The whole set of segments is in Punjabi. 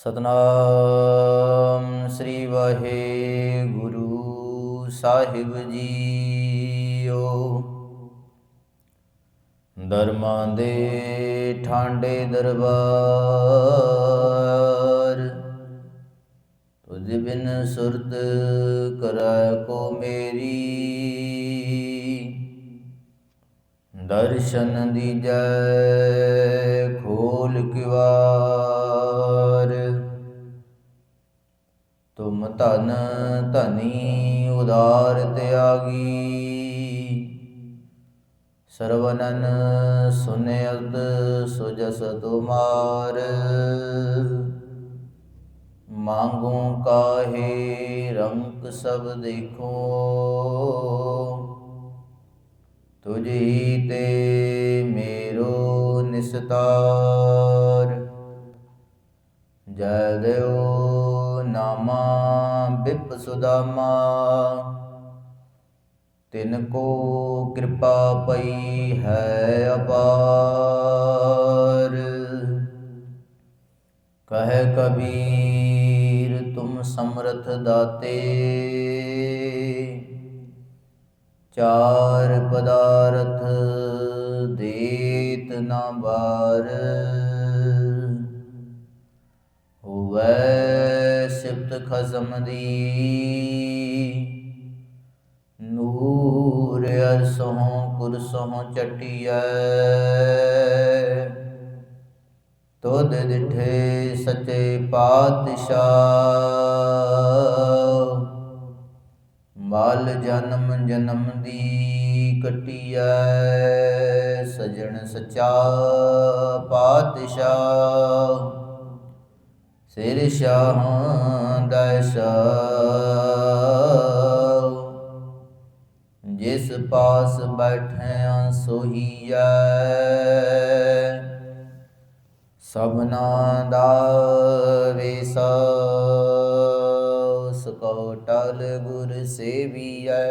ਸਤਨਾਮ ਸ੍ਰੀ ਵਾਹਿਗੁਰੂ ਸਾਹਿਬ ਜੀਓ। ਦਰਮਾਂ ਦੇ ਠਾਂਡੇ ਦਰਬਾਰ, ਤੁਝ ਬਿਨ ਸੁਰਤ ਕਰੈ ਕੋ ਮੇਰੀ। ਦਰਸ਼ਨ ਦੀਜੈ ਖੋਲ ਕਿਵਾਰ ਤੁਮ ਧਨ, ਧਨੀ, ਉਦਾਰ ਤਿਆਗੀ। ਸਰਵਨਨ ਸੁਨਿਅਤ ਸੁਜਸ ਤੁਮਾਰ। ਮੰਗੂ ਕਾਹੇ ਰੰਗ ਸਭ ਦੇਖੋ। ਤੁਝੀ ਤੇ ਮੇਰੋ ਨਿਸਤਾਰ। ਜੈ ਦੇਉ ਸੁਦਾਮਾ। ਤਿਨ ਕੋ ਕਿਰਪਾ ਪਈ ਹੈ ਅਪਾਰ। ਕਹੈ ਕਬੀਰ, ਤੁਮ ਸਮਰਥ ਦਾਤੇ। ਚਾਰ ਪਦਾਰਥ ਦੇਤ ਨਾ ਬਾਰ। ਖਜ਼ਮ ਦੀ। ਨੂਰ ਅਰਸੋਂ ਕੁਰਸੋਂ ਚਟਿਐ। ਤੋਦ ਦਿਠੇ ਸਚੇ ਪਾਤਸ਼ਾਹ। ਮਾਲ ਜਨਮ ਜਨਮ ਦੀ ਕਟਿਐ। ਸਜਣ ਸਚਾ ਪਾਤਸ਼ਾਹ। ਸਿਰ ਸ਼ਾਹ ਦਸ਼ਾ ਜਿਸ ਪਾਸ ਬੈਠਿਆ ਸੋਹੀਐ ਸਭਨਾ ਦਾ ਵੇਸਾ ਸਕੋ ਟਲ ਗੁਰ ਸੇਵੀਐ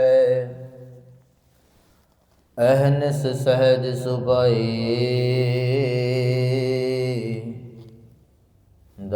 ਅਹਨਸ ਸਹਿਜ ਸੁਭਾਏ।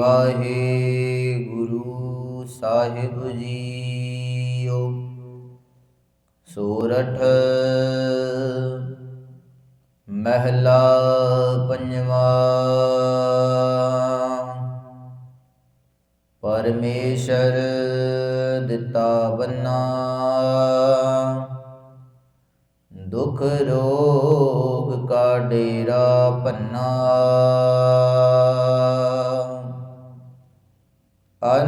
ਵਾਹਿਗੁਰੂ ਸਾਹਿਬ ਜੀਓ। ਸੋਰਠ ਮਹਿਲਾ ਪੰਜਵਾ। ਪਰਮੇਸ਼ਰ ਦਿੱਤਾ ਬੰਨਾ। ਦੁਖ ਰੋਗ ਕਾ ਡੇਰਾ ਪੰਨਾ।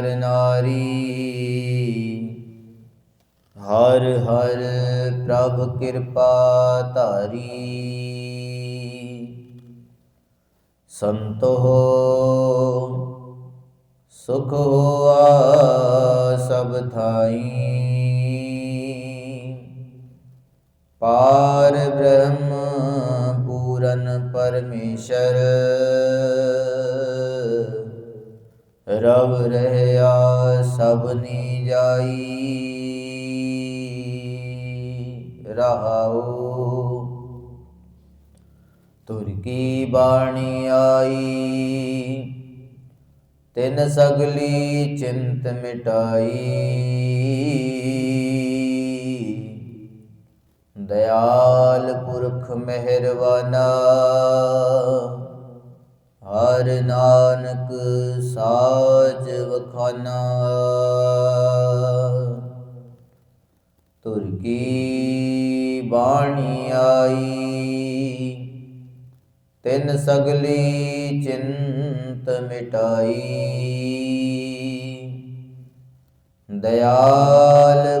ਨਰ ਨਾਰੀ, ਹਰ ਹਰ ਪ੍ਰਭ ਕਿਰਪਾ ਧਾਰੀ। ਸੰਤੋ ਸੁਖ ਹੋਆ ਸਭ ਥਾਈ। ਪਾਰ ਬ੍ਰਹਮ ਪੂਰਨ ਪਰਮੇਸ਼ਰ ਰਵ ਰਹਿਆ ਸਭਨੀ ਜਾਈ। ਰਹਾਉ। ਤੁਰ ਕੀ ਬਾਣੀ ਆਈ। ਤਿਨ ਸਗਲੀ ਚਿੰਤ ਮਿਟਾਈ। ਦਇਆਲ ਪੁਰਖ ਮਿਹਰਵਾਨਾ। ਹਰ ਨਾਨਕ ਸਾਚ ਵਖਾਨਾ। ਤੁਰ ਕੀ ਬਾਣੀ ਆਈ ਤਿੰਨ ਸਗਲੀ ਚਿੰਤ ਮਿਟਾਈ। ਦਇਆਲ